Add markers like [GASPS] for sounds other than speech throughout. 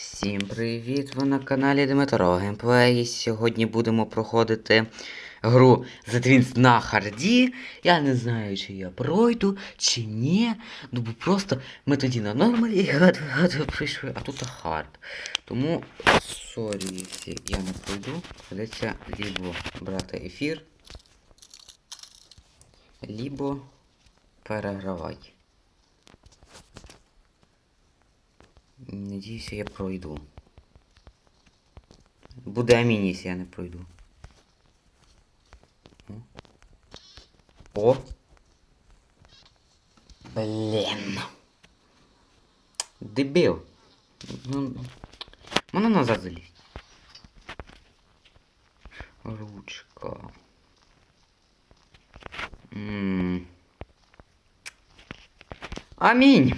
Всім привіт! Ви на каналі Дмитро Геймплей. Сьогодні будемо проходити гру The Twins на харді. Я не знаю, чи я пройду, чи ні. Ну бо просто ми тоді на нормалі гад, прийшли, а тут хард. Тому, сорі, якщо я не пройду, придеться лібо брати ефір, лібо перегравати. Надіюся, я пройду. Буде амінь, якщо я не пройду. О. О! Блін. Дебіл. Ну, можна назад залізть. Ручка. М. Амінь.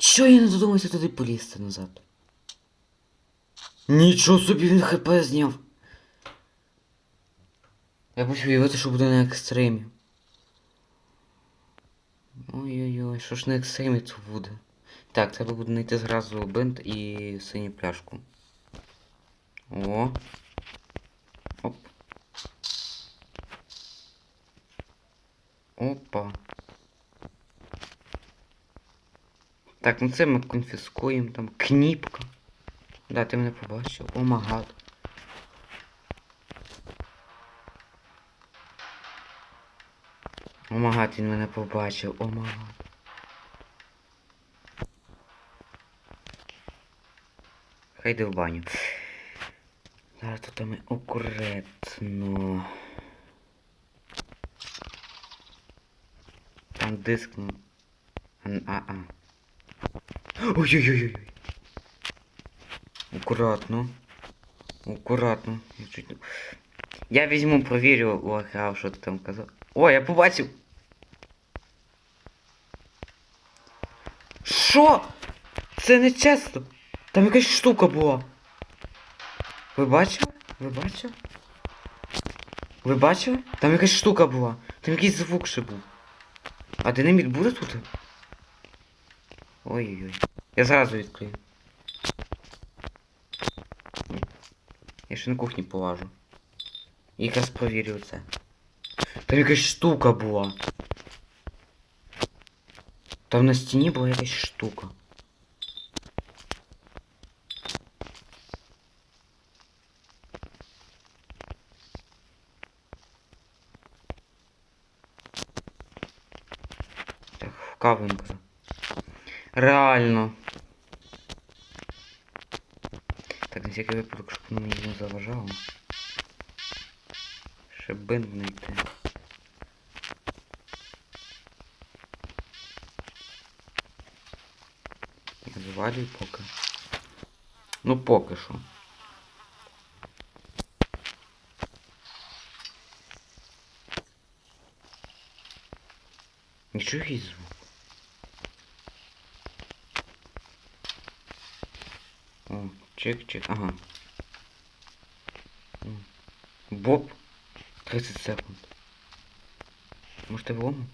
Чо я не додумався туди полізти назад? Нічого собі він хп зняв. Я хочу уявити, що буде на екстремі. Ой-ой-ой, що ж на екстремі це буде? Так, треба буде знайти зразу бинт і синю пляшку. О. Оп. Опа. Так, ну це ми конфіскуємо там. Кніпка. Да, ти мене побачив. О магад. О магад, він мене побачив. О магад. Хай йде в баню. Зараз тут ми акуратно. Там диск. ну. А-а. Ой-ой-ой-ой. Аккуратно. Аккуратно. Я. Я візьму, провірю у Аграв, що ти там казав. О, я побачив! Що? Це не чесно. Там якась штука була. Ви бачили? Ви бачили? Ви бачили? Там якась штука була. Там якийсь звук ще був. А динаміт буде тут? Ой-ой-ой. Я зразу відкрию. Ні. Я ще на кухні полажу. І якраз провірю це. Там якась штука була. Там на стіні була якась штука. Так, вкавленько. Реально. Всякий випадок, щоб не заважало. Ще бинт знайти. Я звалюю поки. Ну поки що. Нічого звук. О, чек-чек, ага. Боб. 30 секунд. Може ти влому?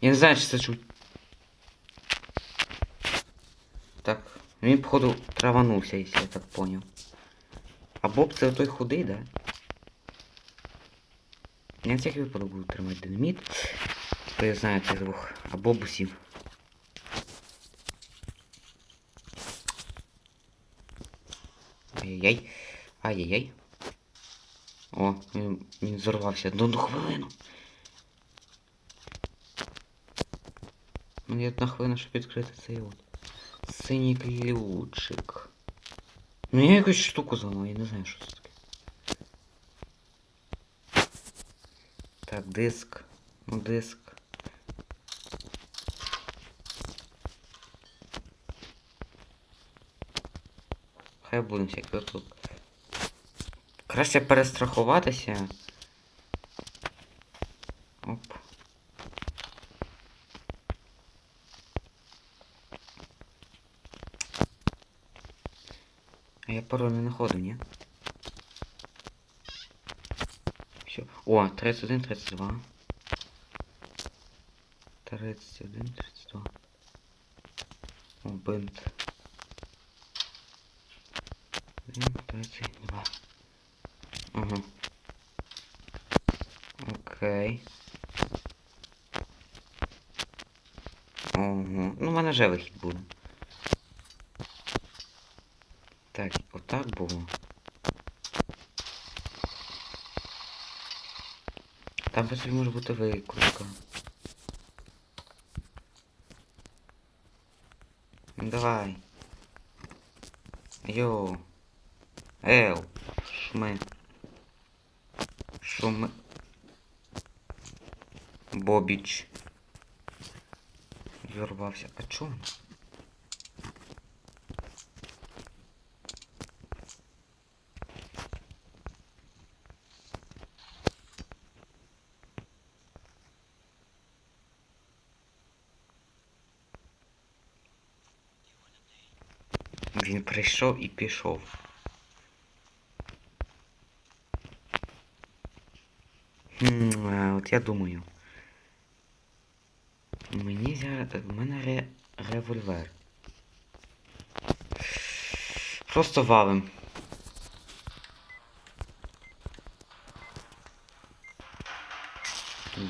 Я не знаю, чи це чуть. Так, він, походу, траванувся, якщо я так понял. А Боб це той худий, да? Я на всякий випадок буду тримати динаміт. То я знаю цих двох. А Боб усім. Ай-яй-яй. Ай-яй-яй. О, він, він зорвався. Одну хвилину. Мені одна хвилина, щоб відкрити цей от. Синій ключик. Ну я якусь штуку зламав, я не знаю, що це таке. Так, диск. Ну диск. Хай буде всякий випадок. Краще перестрахуватися. Оп. А я пароль не знаходив, ні? Все. О, 31, 32. 31, 32. О, бинт. Один, тридцять два. Ага. Окей. Ого. Ну, в мене вже вихід буде. Так, отак було. Там просто може бути викрутка. Давай. Йоу. Ел. Шми. Шуми. Бобіч. Зірвався. А чому? Він прийшов і пішов. Хм, а, я думаю. Мені взяти. В мене ре... револьвер. Просто валим.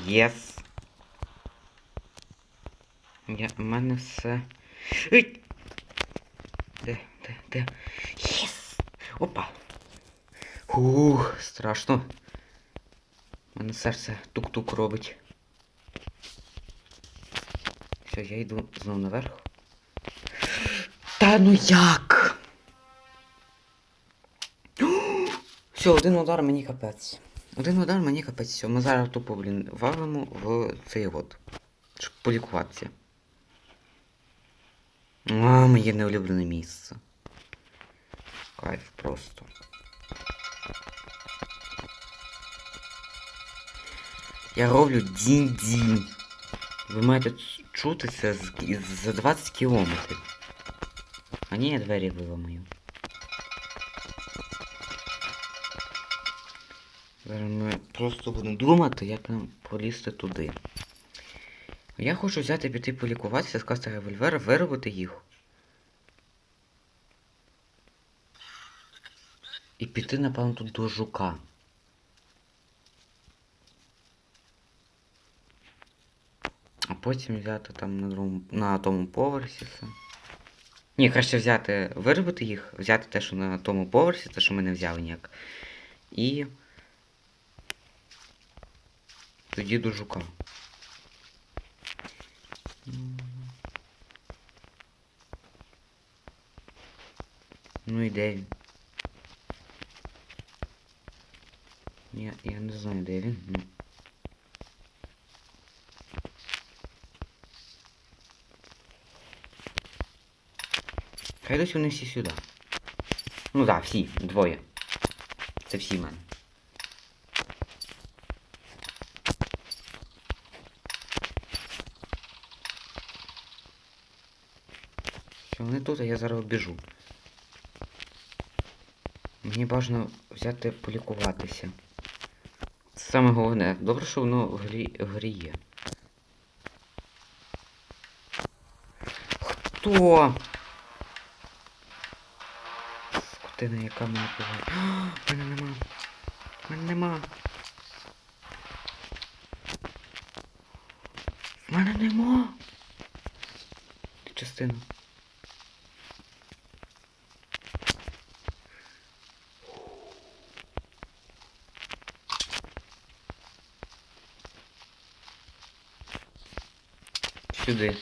Єс. Я, в мене все. Ей! Де, де, де? Єс! Опа! Ух, страшно. Мене серце тук-тук робить. Все, я йду знову наверх. Та ну як? Все, один удар мені капець. Один удар мені капець. Все, ми зараз тупо, блін, валимо в цей от. Щоб полікуватися. А, моє неулюблене місце. Кайф просто. Я роблю дінь-дінь. Ви маєте чути це за 20 кілометрів. А ні, я двері виламаю. Зараз ми просто будемо думати, як нам пролізти туди. Я хочу взяти піти полікуватися, скласти револьвер, виробити їх. І піти, напевно, тут до жука. Потім взяти там на другому, на тому поверсі все. Ні, краще взяти, виробити їх, взяти те, що на тому поверсі, те, що ми не взяли ніяк. І. Тоді до жука. Ну і де він? Я, я не знаю, де він. Ну. Хай вони всі сюди. Ну так, да, всі, двоє. Це всі в мене. Що вони тут, а я зараз біжу. Мені бажано взяти полікуватися. Це саме головне. Добре, що воно в грі, в грі є. Хто? Скотина, яка мене пугає. [GASPS] Мене нема. Мене нема. В мене нема. Частина. Сюди.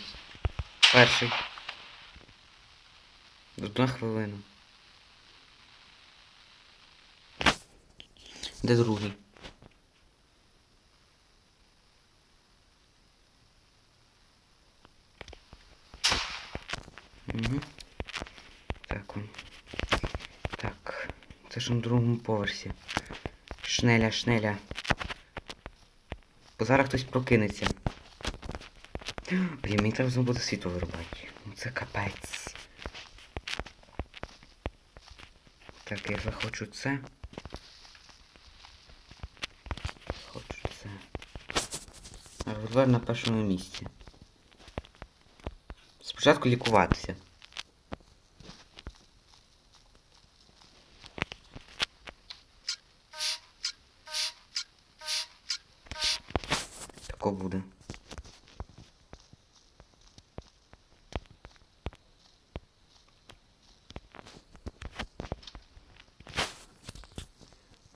Перший. Одна хвилина. Де другий? Угу. Так он. Так. Це ж на другому поверсі. Шнеля, шнеля. Бо зараз хтось прокинеться. Блін, мені треба знову буде світло вирубати. Ну це капець. Так, я захочу це. Хочу це. Револьвер на першому місці. Спочатку лікуватися. Тако буде.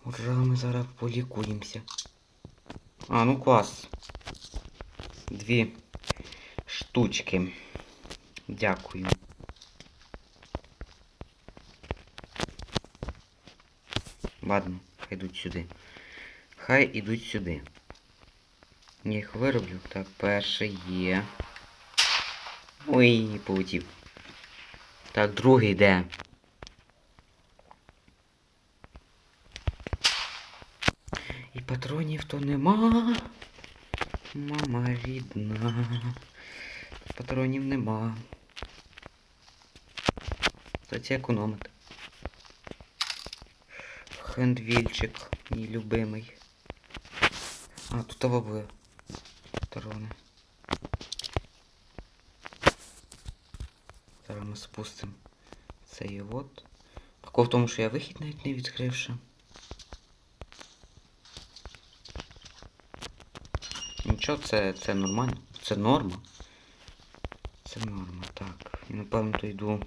Ура, ми зараз полікуємося. А, ну клас. Дві штучки. Дякую. Ладно, хай йдуть сюди. Хай ідуть сюди. Я їх вироблю. Так, перший є. Ой, полетів. Так, другий де? І патронів то нема. Мама рідна. Патронів нема. Кстати, економити. Хендвільчик, мій любимий. А, тут того були патрони. Зараз ми спустимо цей от. Прикол в тому, що я вихід навіть не відкривши. Нічого, це, це нормально. Це норма. Це норма, так. І напевно то йду.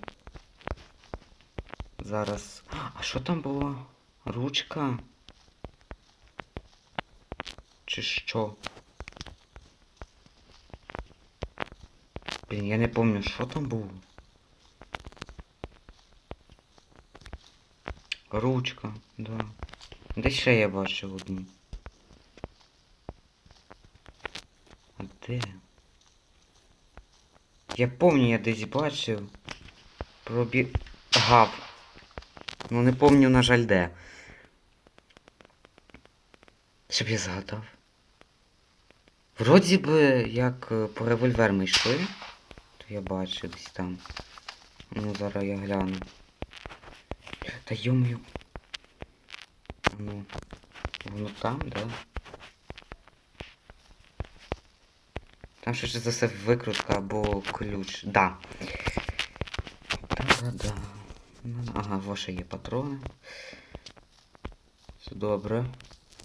Зараз. А що там було? Ручка? Чи що? Блін, я не пам'ятаю, що там було. Ручка, да. Десь ще я бачив одну. А де? Я помню, я десь бачив. Пробі... Гав. Ну не помню, на жаль, де. Щоб я згадав. Вроді би, як е, по револьвер ми йшли, то я бачив десь там. Ну, зараз я гляну. Та йомаю. Ну, воно там, да? Там ще за все викрутка або ключ. Да. Да-да-да. Ну, Ага, ваші є патрони. Все добре.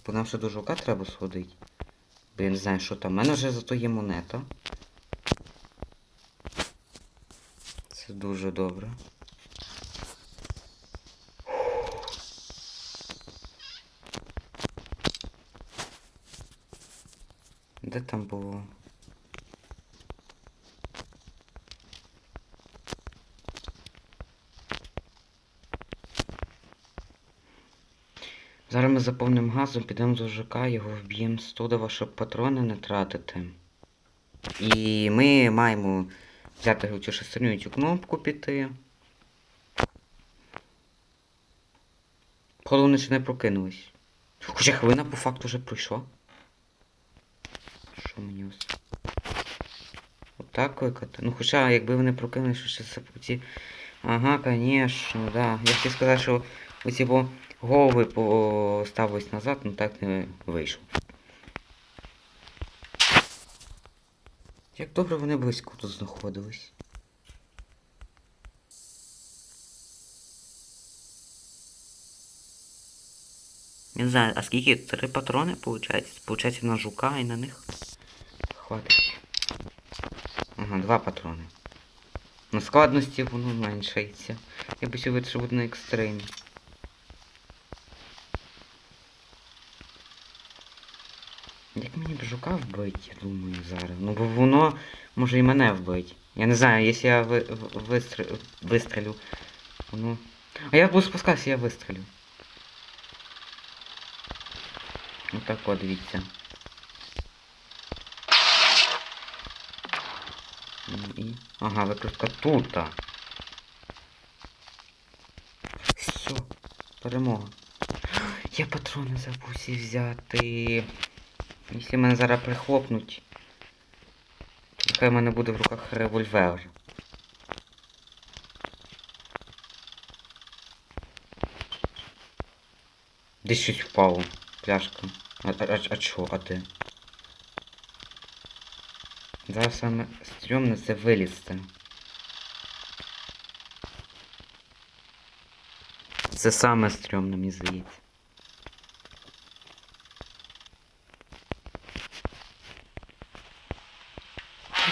Бо нам ще до жука треба сходити. Бо я не знаю, що там. У мене вже зато є монета. Це дуже добре. Де там було? Зараз ми заповнимо газом, підемо до ЖК, його вб'ємо з тудова, щоб патрони не тратити. І ми маємо взяти цю шестерню і цю кнопку піти. Головне, що не прокинулись. Хоча хвилина по факту вже пройшла. Що мені ось? Отак кликати. Ну хоча, якби вони прокинулись, що ще ці. Ага, конечно, да. Я хотів сказати, що оці бо голови поставились назад, ну так не вийшло. Як добре вони близько тут знаходились. Не знаю, а скільки? Три патрони получається? Получається на жука і на них. Хватить. Ага, два патрони. На складності воно зменшується. Я би сьогодні що на екстремі. Жука вбить, я думаю, зараз. Ну бо воно може і мене вбить. Я не знаю, якщо я ви, в- вистрі, вистрелю. Воно. А я буду спускатися, я вистрелю. Отак от, дивіться. Ну І... Ага, викрутка тут. Все, перемога. Я патрони забув взяти. Якщо мене зараз прихлопнуть, нехай в мене буде в руках револьвер. Десь щось впало. Пляшка. А, а, а чого, а де? Зараз саме стрьомне це вилізти. Це саме стрьомне, мені здається.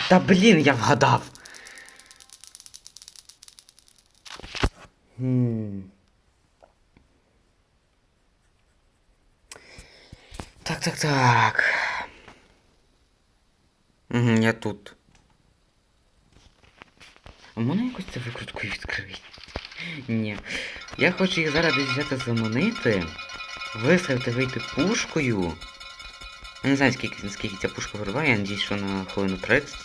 Та блін, я вгадав. Хм. Так, так, так. Угу, я тут. А можна якось це викруткою відкрити? Ні. Я хочу їх зараз десь взяти заманити, висадити, вийти пушкою. Я не знаю, скільки, скільки ця пушка вириває, я надіюсь, що на хвилину 30.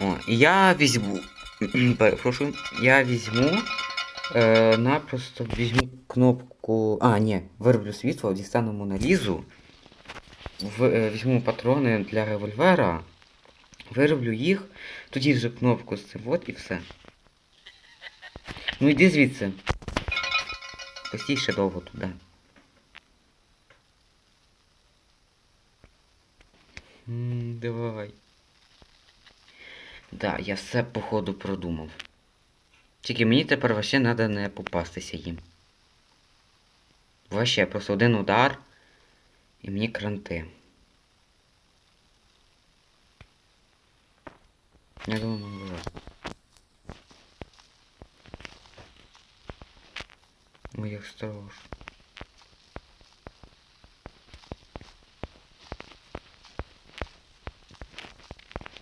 О, і я візьму. [CLEARS THROAT] Перепрошую, я візьму. Е, напросто візьму кнопку. А, ні, вироблю світло, дістану моналізу. В, е, візьму патрони для револьвера. Вироблю їх, тоді вже кнопку з цим от і все. Ну йди звідси. Постій ще довго туди. Давай. Да, я все походу продумав. Тільки мені тепер вообще треба не попастися їм. Вообще, просто один удар і мені кранти. Я думаю, ми виживемо. Ой, як страшно.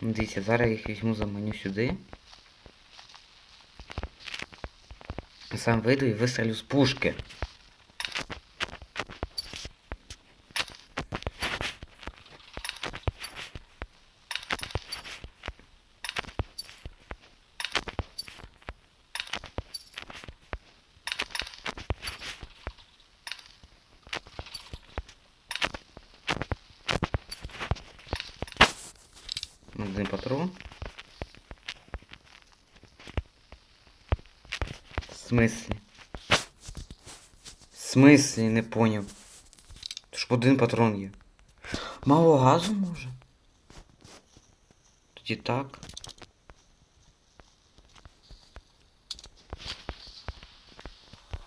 Дивіться, зараз я їх візьму заманю сюди. Сам вийду і вистрілю з пушки. Один патрон. В смислі? В смислі, не поняв. Тож один патрон є. Мало газу може? Тоді так.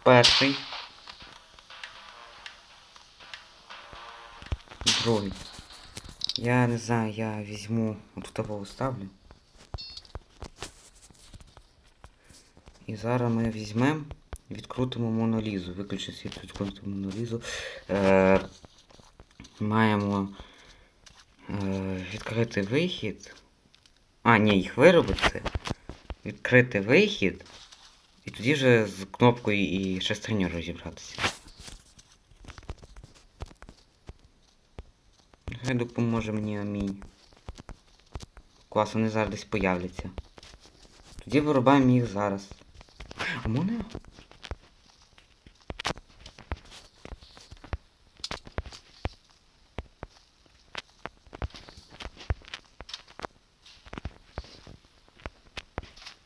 Перший. Другий. Я не знаю, я візьму от того уставлю. І зараз ми візьмемо, відкрутимо монолізу. Виключу світло, відкрутимо монолізу. Е, маємо е, відкрити вихід. А, ні, їх виробити. Відкрити вихід. І тоді вже з кнопкою і шестерню розібратися. Нехай допоможе мені амінь. Клас, вони зараз десь появляться. Тоді вирубаємо їх зараз. А мене?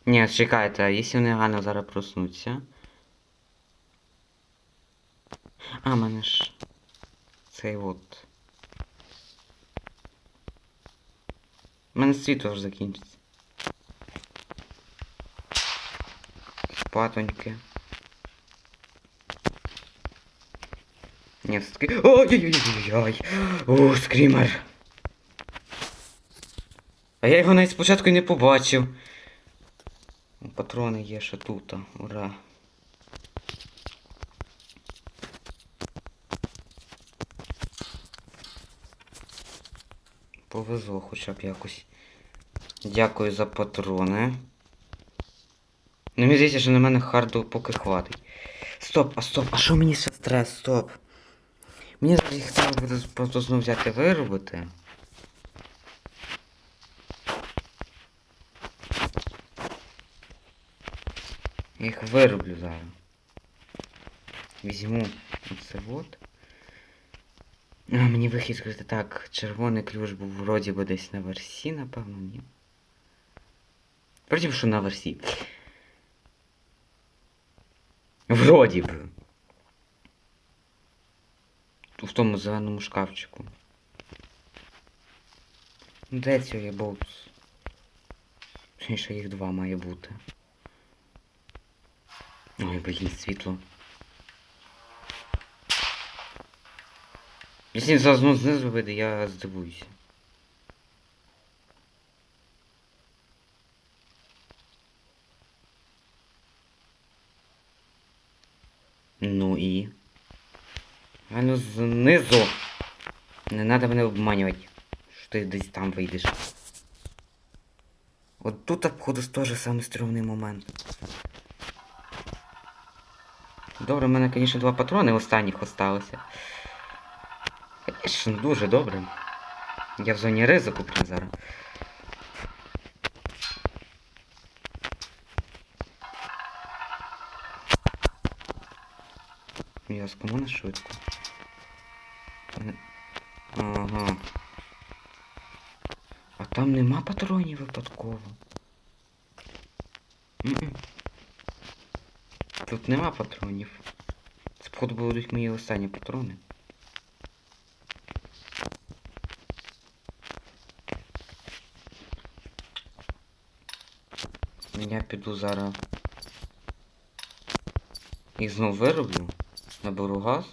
Ні, чекайте, а якщо вони реально зараз проснуться. А, мене ж. Цей от. У мене світло вже закінчиться. Спатоньки. Ні, все-таки... Ой-ой-ой-ой-ой! О, скрімер! А я його навіть спочатку не побачив. Патрони є ще тут, ура. Повезло хоча б якось. Дякую за патрони. Ну, мені здається, що на мене харду поки хватить. Стоп, а стоп, а що мені ще стрес? Стоп. Мені треба буде просто знову взяти виробити. Я їх вироблю зараз. Візьму оце от. А, мені вихід скрити так, червоний ключ був вроді би десь на версі, напевно, ні. Вроді б, що на версі. Вроді б. В тому зеленому шкафчику. Де цього є болтус? Точніше, їх два має бути ніби є світло. Якщо він зазну знизу вийде, я здивуюся. Ну і... А ну знизу! Не треба мене обманювати, що ти десь там вийдеш. От тут, обходу, теж самий стрімний момент. Добре, в мене, звісно, два патрони останніх осталося. Звісно, дуже добре. Я в зоні ризику прям зараз. Ясно, на швидко. Е, Ага. А там нема патронів випадково. М-м. Тут нема патронів. Це походу будуть мої останні патрони. Я піду зараз. Їх знов вироблю. Наберу газ.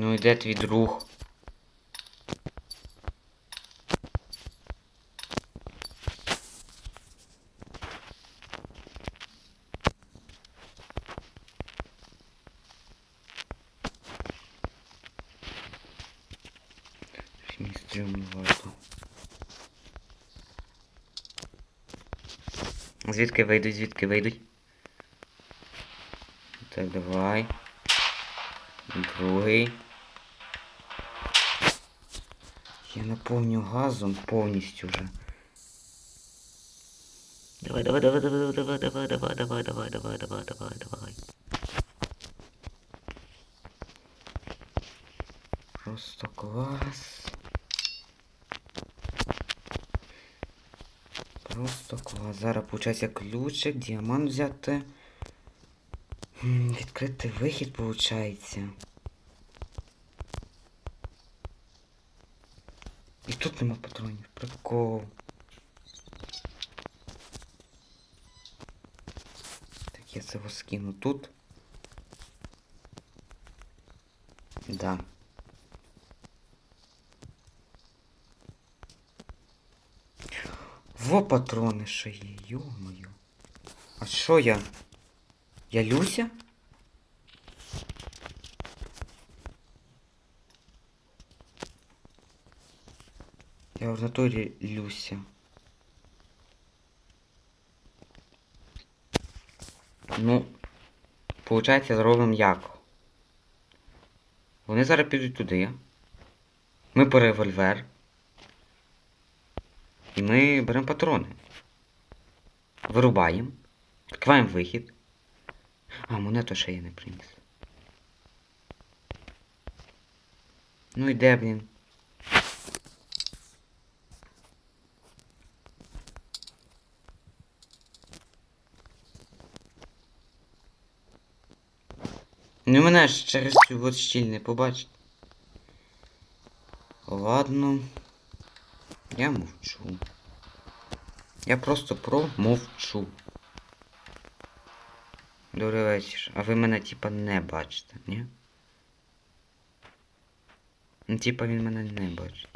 Ну і де твій друг? Звідки вийдуть, звідки вийдуть? Так, давай. Другий. Я наповню газом повністю вже. Давай, давай, давай, давай, давай, давай, давай, давай, давай, давай, давай, давай, давай. Просто клас. Просто клас. Зараз получається ключик, діамант взяти. Відкритий вихід получається. Тут нема патронів. Прикол. Так, я цього скину тут. Да. Во патрони ще є, йо-моє. А що я? Я Люся? Я в Люся. Ну, получається, зробимо як? Вони зараз підуть туди. Ми по револьвер. І ми беремо патрони. Вирубаємо. Відкриваємо вихід. А, монету ще я не приніс. Ну і де, блін? Ну мене ж через цю от щіль не побачить. Ладно. Я мовчу. Я просто промовчу. Добрий вечір. А ви мене типа не бачите, ні? Ну, типа він мене не бачить.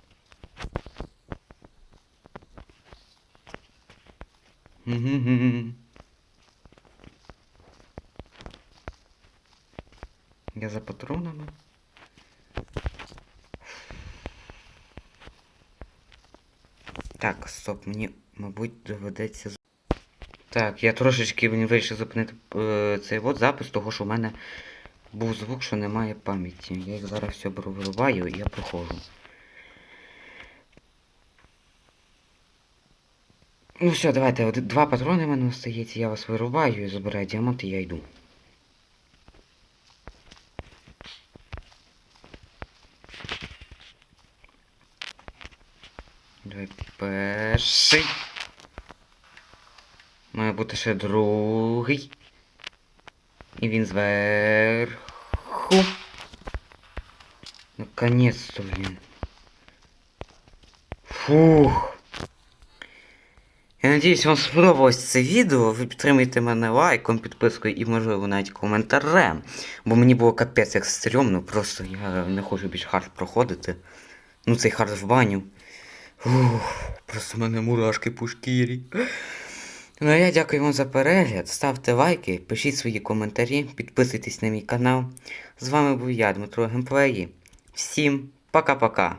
Я за патронами. Так, стоп, мені, мабуть, доведеться. Так, я трошечки вирішив зупинити е, цей от запис, того що в мене був звук, що немає пам'яті. Я їх зараз все беру вирубаю і я проходжу. Ну все, давайте, два патрони в мене остається, я вас вирубаю і забираю діамант і я йду. Давай перший. Має бути ще другий. І він зверху. Наконец-то, блін. Фух. Я надіюсь, вам сподобалось це відео. Ви підтримуєте мене лайком, підпискою і, можливо, навіть коментарем. Бо мені було капець як стрьомно, просто я не хочу більше хард проходити. Ну, цей хард в баню. Ух, просто в мене мурашки по шкірі. Ну а я дякую вам за перегляд. Ставте лайки, пишіть свої коментарі, підписуйтесь на мій канал. З вами був я, Дмитро Гемплеї. Всім пока-пока.